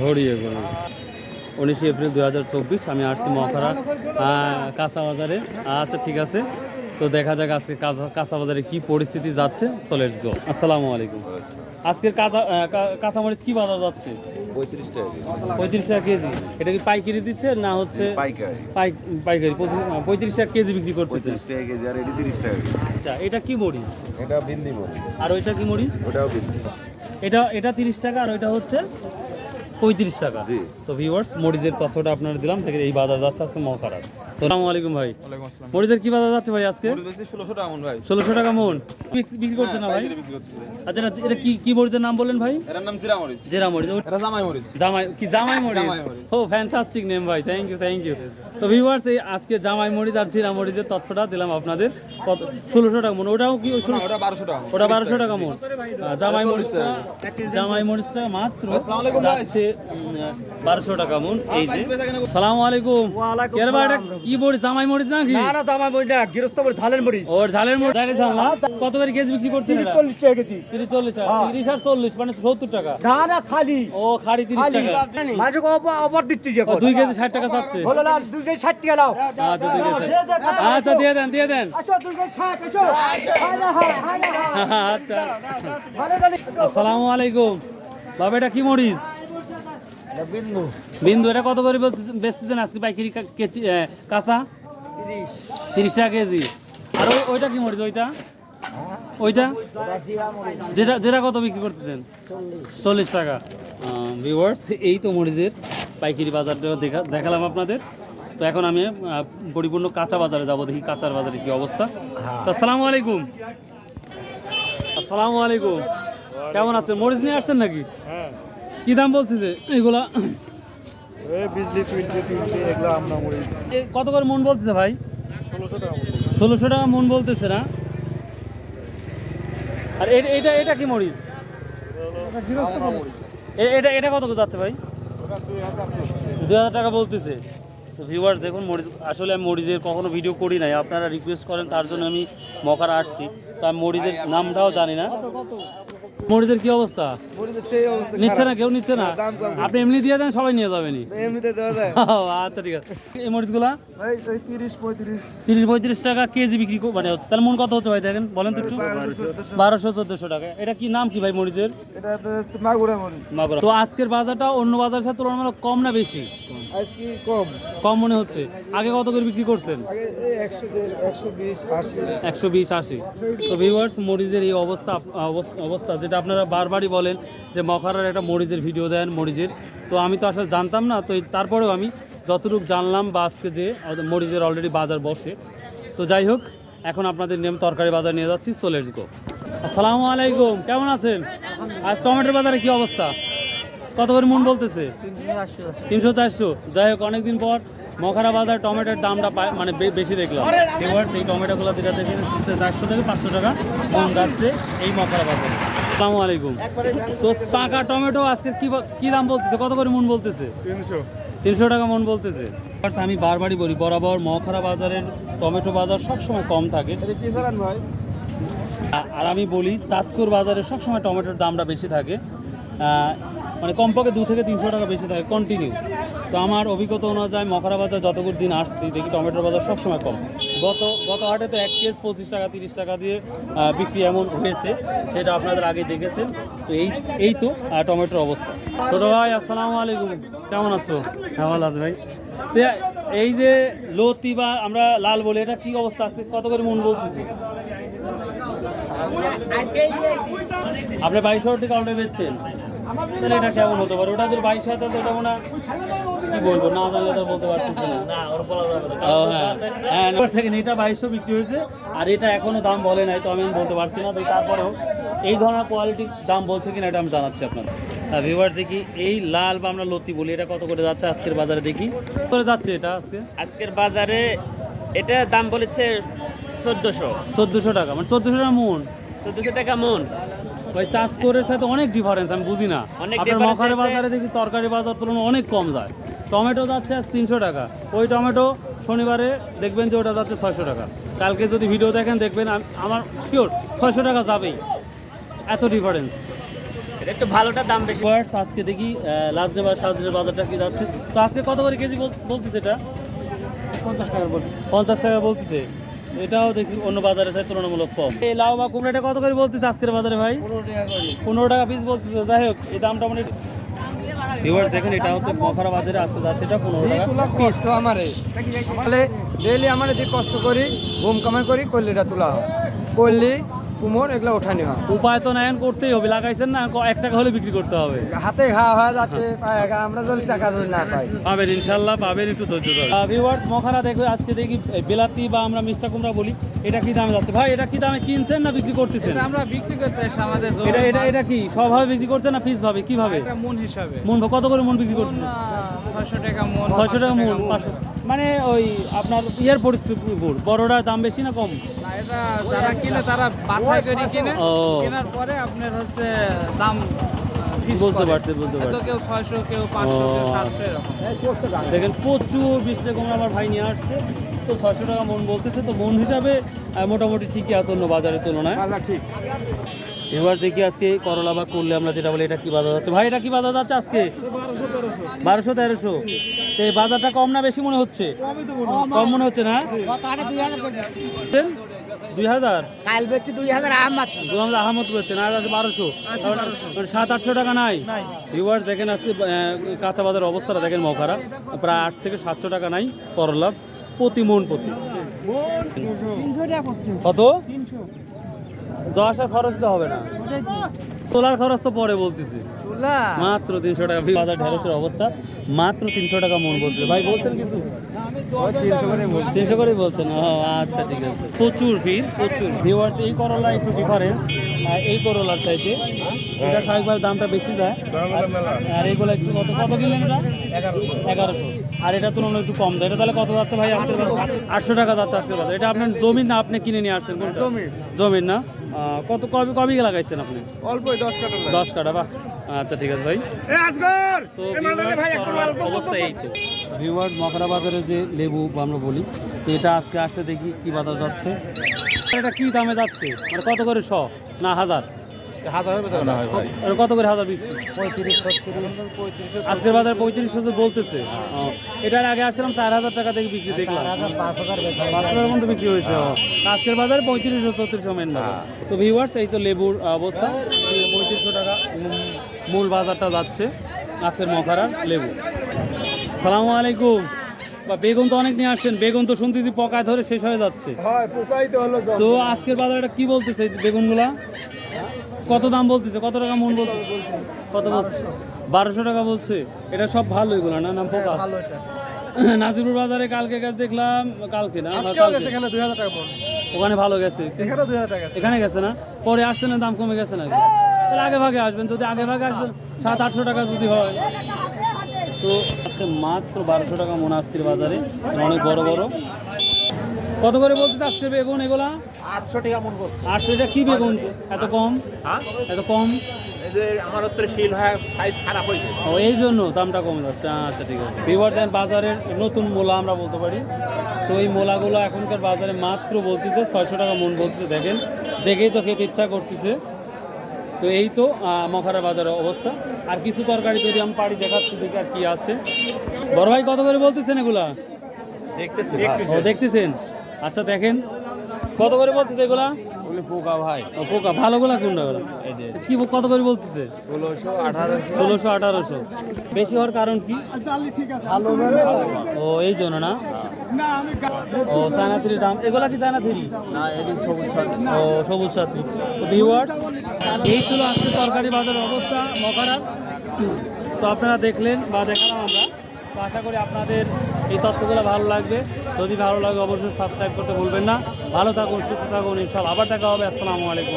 ধরিয়ে গেল উনিশে এপ্রিল দু হাজার চব্বিশ আমি আসছি মহাখারা কাঁচা বাজারে আচ্ছা ঠিক আছে। তো দেখা যাক আজকে কাঁচা বাজারে কি পরিস্থিতি যাচ্ছে। সো লেটস গো আসসালামু আলাইকুম। আজকের কাঁচা কাঁচামরিচ কি বাজার যাচ্ছে? পঁয়ত্রিশ টাকা পঁয়ত্রিশ টাকা কেজি। এটা কি পাইকারি দিচ্ছে না হচ্ছে পাইকারি। পঁয়ত্রিশ টাকা কেজি বিক্রি করতেছে। টাকা কেজি আর এটি তিরিশ টাকা আচ্ছা এটা কি মরিচ? এটা বিন্দি মরি আর ওইটা কি মরিচ? ওটাও বিন্দি এটা এটা তিরিশ টাকা আর ওইটা হচ্ছে পঁয়ত্রিশ টাকা। তো ভিউয়ার্স মরিচের তথ্যটা আপনারা দিলাম। থেকে এই বাজার যাচ্ছে আছে মহারাজ তো আসসালামু আলাইকুম ভাই। ওয়ালাইকুম আসসালাম। মরিচের কি বাজার যাচ্ছে ভাই আজকে? ষোলোশো টাকা মন ভাই। ষোলোশো টাকা মন। বিক্রি- বিক্রি করছে না ভাই? ভাই। আচ্ছা এটা- কি কি মরিচের নাম বললেন ভাই? এটার নাম জিরা মরিচ। জেরা মরিচ। এটা জামাই মরিচ। জামাই কি জামাই মরিচ? ও ফ্যান্টাস্টিক নেম ভাই থ্যাংক ইউ থ্যাংক ইউ তো ভিউয়ার্স এই আজকে জামাই মরিচ আর জিরা মরিচের তথ্যটা দিলাম আপনাদের। কত ষোলোশো টাকা মন। ওটাও কি ওটা বারোশো টাকা ওটা বারোশো টাকা মন। জামাই মরিচটা জামাই মরিচটা মাত্র আসসালামু আলাইকুম ভাই। যাচ্ছে বারোশো টাকা মন। এই যে সালাম আলাইকুম। ওয়ালাইকুম কি মরিচ জামাই মরিচ না না জামা বই না গৃহস্থ ঝালের মরিচ। ওর ঝালের মরিচ। জানি ঝাল না? কত করে কেজি বিক্রি করছেন তিরিশ এটা? চল্লিশ টাকা কেজি। তিরিশ চল্লিশ টাকা। তিরিশ আর চল্লিশ মানে সত্তর টাকা। না না খালি। ও খাড়ি তিরিশ টাকা। মাঝে অফার দিচ্ছি যে ও, দুই কেজি ষাট টাকা চাচ্ছে। হলো না দুই কেজি ষাট টাকা নাও। আচ্ছা দুই কেজি আচ্ছা দিয়ে দেন দিয়ে দেন। আসো দুই কেজি ষাট আসো। হায় না, হায়, হায় হায়। আচ্ছা। ভালো আসসালামু আলাইকুম। বাবা এটা কি মরিচ? বিন্দু। বিন্দু এটা কত করে বেচতেছেন আজকে পাইকারি কেজি কাঁচা তিরিশ। তিরিশ টাকা কেজি। আর ওই ওইটা কি মরিচ ওইটা? ওইটা? যেটা যেটা কত বিক্রি করতেছেন? চল্লিশ। টাকা। ভিওয়ার্স এই তো মরিচের পাইকারি বাজারটা দেখা দেখালাম আপনাদের। তো এখন আমি পরিপূর্ণ কাঁচা বাজারে যাব দেখি কাঁচার বাজারে কি অবস্থা। তো আসসালামু আলাইকুম। আসসালামু আলাইকুম। কেমন আছেন? মরিচ নিয়ে আসছেন নাকি? কি দাম বলতেছে এগুলা? এই বিজলি টুইন্টি টুইন্টি এগুলো আমরা মরিচ এ কত করে মন বলতেছে ভাই? ষোলোশো টাকা মন বলতেছে। না? আর এ- এটা এটা কি মরিচ? এটা এটা কত করে যাচ্ছে ভাই? ওটা দুই হাজার দু হাজার টাকা বলতেছে। তো ভিউয়ার দেখুন মরিচ আসলে আমি মরিচের কখনো ভিডিও করি নাই। আপনারা রিকোয়েস্ট করেন তার জন্য আমি মকার আসছি। তা আমি মরিচের নামটাও জানি না। মরিচের কি অবস্থা? মরিচের সেই অবস্থা নিচ্ছে না কেউ নিচ্ছে না? আপনি এমনি দিয়ে দেন সবাই নিয়ে যাবেনি এমনিতে দেওয়া যায়। আচ্ছা ঠিক আছে। এই মরিচগুলা? তিরিশ পঁয়ত্রিশ। তিরিশ পঁয়ত্রিশ টাকা কেজি বিক্রি কর- মানে হচ্ছে তাহলে মন কত হচ্ছে ভাই দেখেন বলেন তো একটু। বারোশো চোদ্দশো। টাকা। এটা কি নাম কি ভাই মরিচের? এটা মাগুরা মরিচ। মাগুরা। তো আজকের বাজারটা অন্য বাজারের সাথে তুলনামূলক কম না বেশি? আজকে কম। কম মনে হচ্ছে। আগে কত করে বিক্রি করছেন? আগে একশো বিশ আশি। তো ভিউয়ার্স মরিচের এই অবস্থা অবস্থা যেটা আপনারা বারবারই বলেন যে মখারার একটা মরিচের ভিডিও দেন মরিচের। তো আমি তো আসলে জানতাম না তো তারপরেও আমি যতটুকু জানলাম বা আজকে যে মরিচের অলরেডি বাজার বসে। তো যাই হোক এখন আপনাদের নিয়ম তরকারি বাজার নিয়ে যাচ্ছি চলে গো আসসালামু আলাইকুম কেমন আছেন? আজ টমেটোর বাজারে কি অবস্থা? কত করে মন বলতেছে? তিনশো চারশো। যাই হোক অনেকদিন পর মখারা বাজার টমেটোর দামটা পায়- মানে বে- বেশি দেখলাম। এবার সেই টমেটোগুলো যেটা দেখে চারশো থেকে পাঁচশো টাকা মন যাচ্ছে এই মখারা বাজারে। আসসালামু আলাইকুম। তো পাকা টমেটো আজকে কি কি দাম বলতেছে? কত করে মন বলতেছে? তিনশো। তিনশো টাকা মন বলতেছে। আমি বারবারই বলি বরাবর মখারা বাজারের টমেটো বাজার সবসময় কম থাকে। আর আমি বলি চাষকুর বাজারে সবসময় টমেটোর দামটা বেশি থাকে। আহ, মানে কমপক্ষে দু থেকে তিনশো টাকা বেশি থাকে কন্টিনিউ তো আমার অভিজ্ঞতা অনুযায়ী মকরা বাজার যতগুলো দিন আসছি দেখি টমেটোর বাজার সবসময় কম। গত গত হাটে তো এক কেজ পঁচিশ টাকা তিরিশ টাকা দিয়ে বিক্রি এমন হয়েছে সেটা আপনাদের আগে দেখেছেন। তো এই এই তো টমেটোর অবস্থা। ছোটো ভাই আসসালামু আলাইকুম। কেমন আছো? হ্যাঁ ভালো আছে ভাই। এই যে লতি বা আমরা লাল বলি এটা কি অবস্থা আছে? কত করে মন বলতেছি? আপনি বাইশ হাজার টাকা অর্ডার পেয়েছেন তাহলে এটা কেমন হতে পারে? ওটা যদি বাইশ হাজার তো এটা মনে কি বলব? না জানলে তো বলতে পারতেছি না। হ্যাঁ। হ্যাঁ এবার থেকে এটা বাইশশো বিক্রি হয়েছে আর এটা এখনও দাম বলে নাই তো আমি বলতে পারছি না। তো তারপরেও এই ধরনের কোয়ালিটির দাম বলছে কিনা এটা আমি জানাচ্ছি আপনাদের। ভিউয়ার দেখি এই লাল বা আমরা লতি বলি এটা কত করে যাচ্ছে আজকের বাজারে দেখি? করে যাচ্ছে এটা আজকে? আজকের বাজারে এটা দাম বলেছে চোদ্দোশো। চোদ্দোশো টাকা মানে চোদ্দোশো টাকা মন। চোদ্দোশো টাকা মন। ভাই চাষ করে সাথে অনেক ডিফারেন্স আমি বুঝি না। আপনার difference বাজারে দেখি তরকারি বাজার তুলনায় অনেক কম যায়। টমেটো যাচ্ছে আজ তিনশো টাকা। ওই টমেটো শনিবারে দেখবেন যে ওটা যাচ্ছে ছয়শো টাকা। কালকে যদি ভিডিও দেখেন দেখবেন আমার শিওর ছয়শো টাকা যাবেই। এত ডিফারেন্স একটু ভালোটা দাম বেশি। ভিউয়ার্স আজকে দেখি লাজনে বা সাজনের বাজারটা কি যাচ্ছে। তো আজকে কত করে কেজি বল- বলতেছে এটা? পঞ্চাশ টাকা বলছি পঞ্চাশ টাকা বলতেছে। এটাও দেখি অন্য বাজারে চাই তুলনামূলক কম। এই লাউ বা কুমড়াটা কত করে বলতেছে আজকের বাজারে ভাই? পনেরো টাকা পিস বলতেছে। যাই হোক এই দামটা মানে দেখেন এটা হচ্ছে মখারা বাজারে আজকে যাচ্ছে এটা পনেরো টাকা কষ্ট আমারে। তাহলে ডেইলি আমার যে কষ্ট করি ঘুম কামাই করি কল্লিটা তোলা হয়। কল্লি কুমোর এগুলো ওঠানি হয় উপায় তো নেন করতেই হবে লাগাইছেন না এক টাকা হলে বিক্রি করতে হবে। হাতে খাওয়া হয়ে যাচ্ছে আমরা যদি টাকা যদি না পাই। পাবেন ইনশাল্লাহ পাবেন একটু ধৈর্য ধরে ভিউয়ার্স মখারা দেখবে আজকে দেখি বিলাতি বা আমরা মিষ্টা কুমড়া বলি এটা কি দামে যাচ্ছে? ভাই এটা কি দামে কিনছেন না বিক্রি করতেছেন? আমরা বিক্রি করতে এসে আমাদের এটা এটা এটা কি সবভাবে বিক্রি করছেন না পিস ভাবে কীভাবে? মন হিসাবে। মন কত করে মন বিক্রি করতেছেন? ছয়শো টাকা মন ছয়শো টাকা মন পাঁচশো মানে ওই আপনার ইয়ের পরিস্থিতির উপর বড়টার দাম বেশি না কম? এটা যারা কিনে তারা বাছাই করে কিনে। ও। কেনার পরে আপনার হচ্ছে দাম বুঝতে। পারছি বুঝতে পারছি। কেউ ছয়শো কেউ পাঁচশো কেউ সাতশো এরকম। দেখেন প্রচুর বৃষ্টি কুমড়া আমার ভাই নিয়ে আসছে। তো ছয়শো টাকা মন বলতেছে তো মন হিসাবে মোটামুটি ঠিকই আছে অন্য বাজারের তুলনায়। ঠিক। এবার দেখি আজকে করলা বা করলে আমরা যেটা বলি এটা কি বাজার যাচ্ছে? ভাই এটা কি বাজার যাচ্ছে আজকে? বারোশো তেরোশো। তো এই বাজারটা কম না বেশি মনে হচ্ছে? কম মনে হচ্ছে না? দুই হাজার? কাল বেচছি দুই হাজার আহমদ। আছে বারোশো। সাত আটশো টাকা নাই। দেখেন আজকে কাঁচা বাজার অবস্থাটা দেখেন মখারা। প্রায় আট থেকে সাতশো টাকা নাই করলা প্রতি মন প্রতি। কত? যাওয়া আসার খরচ তো হবে না। তোলার খরচ তো পরে বলতেছি। মাত্র তিনশো টাকা বাজার ঢেঁড়সের অবস্থা মাত্র তিনশো টাকা মন বলছে। ভাই বলছেন কিছু? তিনশো করে বলছেন। ও আচ্ছা ঠিক আছে। প্রচুর ভিড় প্রচুর ভিউয়ার্স এই করলা একটু ডিফারেন্স এই করলার চাইতে এটা স্বাভাবিকভাবে দামটা বেশি যায় আর- এইগুলো একটু কত কত কিনলেন এটা? এগারোশো। আর এটা তুলনায় একটু কম দেয়। এটা তাহলে কত যাচ্ছে ভাই? আটশো টাকা যাচ্ছে আজকের বাজার। এটা আপনার জমিন না আপনি কিনে নিয়ে আসছেন। জমিন না? আহ, কত কবে কবে লাগাইছেন আপনি? অল্প দশ কাটা দশ কাটা বাহ আচ্ছা ঠিক আছে ভাই। তো অবস্থা এই তো। ভিউয়ার্স মকরা বাজারে যে লেবু আমরা বলি তো এটা আজকে আসছে দেখি কি বাজার যাচ্ছে। এটা কি দামে যাচ্ছে? মানে কত করে শ? না হাজার। হাজার হবে না হয় ভাই কত করে হাজার পঁয়ত্রিশ আজকের বাজার পঁয়ত্রিশ হাজার বলতেছে। এটার আগে আসছিলাম চার হাজার টাকা থেকে বিক্রি দেখলাম পাঁচ হাজার পাঁচ হাজার মতো বিক্রি হয়েছে আজকের বাজারে পঁয়ত্রিশশো চৌত্রিশশো মেন তো ভিউয়ার্স এই তো লেবুর অবস্থা পঁয়ত্রিশশো টাকা মূল বাজারটা যাচ্ছে। আজকের মখারার লেবু। সালামু আলাইকুম। বা বেগুন তো অনেক নিয়ে আসছেন। বেগুন তো শুনতেছি পকায় ধরে শেষ হয়ে যাচ্ছে। তো আজকের বাজারটা কি বলতেছে এই বেগুনগুলা? কত দাম বলতেছে? কত টাকা মন বলতেছে? কত বলছে বারোশো টাকা বলছে। এটা সব ভালো এগুলো না? নাম পোকা নাজিরুর বাজারে কালকে গাছ দেখলাম কালকে না? এখানে দুই হাজার টাকা ওখানে ভালো গেছে। এখানেও দুই হাজার টাকা এখানে গেছে না? পরে আসছে না দাম কমে গেছে না তাহলে আগে ভাগে আসবেন। যদি আগে ভাগে আসবেন সাত আটশো টাকা যদি হয়। তো আচ্ছা মাত্র বারোশো টাকা মনে আজকের বাজারে। অনেক বড় বড়। কত করে বলতে আজকে বেগুন এগুলা? আটশো টাকা মন করছে। আটশো এটা কি বেগুন? এত কম? এত কম? আমার উত্তরে শিল হয় সাইজ খারাপ হয়েছে। ও এই জন্য দামটা কমে যাচ্ছে। আচ্ছা ঠিক আছে। বিবর্ধন বাজারের নতুন মোলা আমরা বলতে পারি। তো এই মোলাগুলো এখনকার বাজারে মাত্র বলতেছে ছয়শো টাকা মন বলতেছে দেখেন। দেখেই তো খেতে ইচ্ছা করতেছে। তো এই তো মখারা বাজারের অবস্থা। আর কিছু তরকারি যদি আমি পারি দেখাচ্ছি দেখি আর কি আছে। বড় ভাই কত করে বলতেছেন এগুলা? দেখতেছি ও দেখতেছেন? আচ্ছা দেখেন। কত করে বলতেছে এগুলা? পোকা ভাই। ও, পোকা ভালোগুলা কোনটা ওগুলা? কি কত করে বলতেছে? ষোলোশো আঠারোশো। বেশি হওয়ার কারণ কি? ও এই জন্য না? ও চায়না থ্রির দাম। এগুলা কি চায়না থ্রি ও সবুজ তো ভিউয়ার্স এই ছিল আজকে তরকারি বাজারের অবস্থা মকারার। তো আপনারা দেখলেন বা দেখালাম আমরা। তো আশা করি আপনাদের এই তথ্যগুলো ভালো লাগবে। যদি ভালো লাগে, অবশ্যই সাবস্ক্রাইব করতে ভুলবেন না। ভালো থাকুন, সুস্থ থাকুন, ইনশাল্লাহ আবার দেখা হবে। আসসালামু আলাইকুম